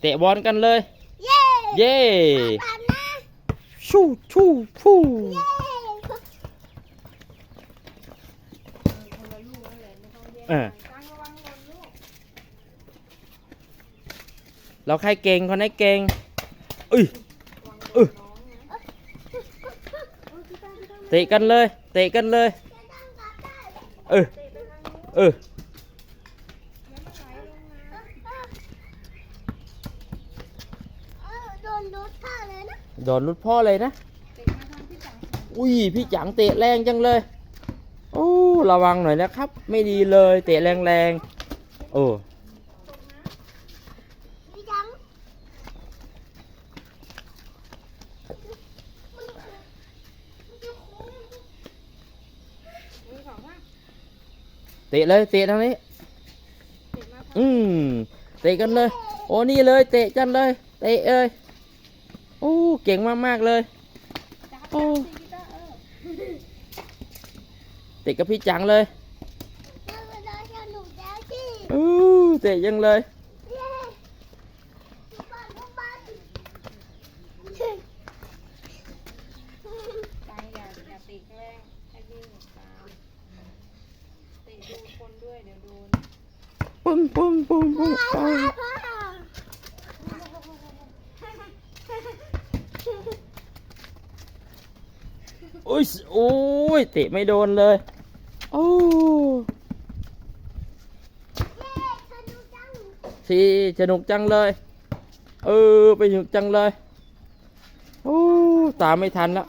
เตะบอลกันเลย เย้เย่ตามนะชูชูฟูเย้เออเราใครเก่งคนไหนเก่งเอ้ยเอ้ยเตะกันเลย เตะกันเลย เออ เออ เออ โดนรถท่าเลยนะโดนรุดพ่อเลยนะ อุ้ยพี่จังเตะแรงจังเลย โอ้ระวังหน่อยนะครับ ไม่ดีเลยเตะแรงๆโอ้พี่จังเตะเลยเตะทางนี้ อืมเตะกันเลย โอ้นี่เลยเตะจันเลย เตะเลย โอ้เก่งมากๆเลยโอ้เตะกับพี่จังเลยเราเวลาสนุกแล้วที่อู้เตะยังเลยเย้ลูกบอลลูกบอล ตังอย่าอย่าติดแกล้งให้วิ่งตามติดดูคนด้วยเดี๋ยวโดน ปึ้งปึ้งปึ้งปึ้ง พ่ อปึ้งพ่อโอ้ยโอ้ยเตะไม่โดนเลยโอ้ทีสนุกจังเลย เออ ไปสนุกจังเลย โอ้ ตามไม่ทันแล้ว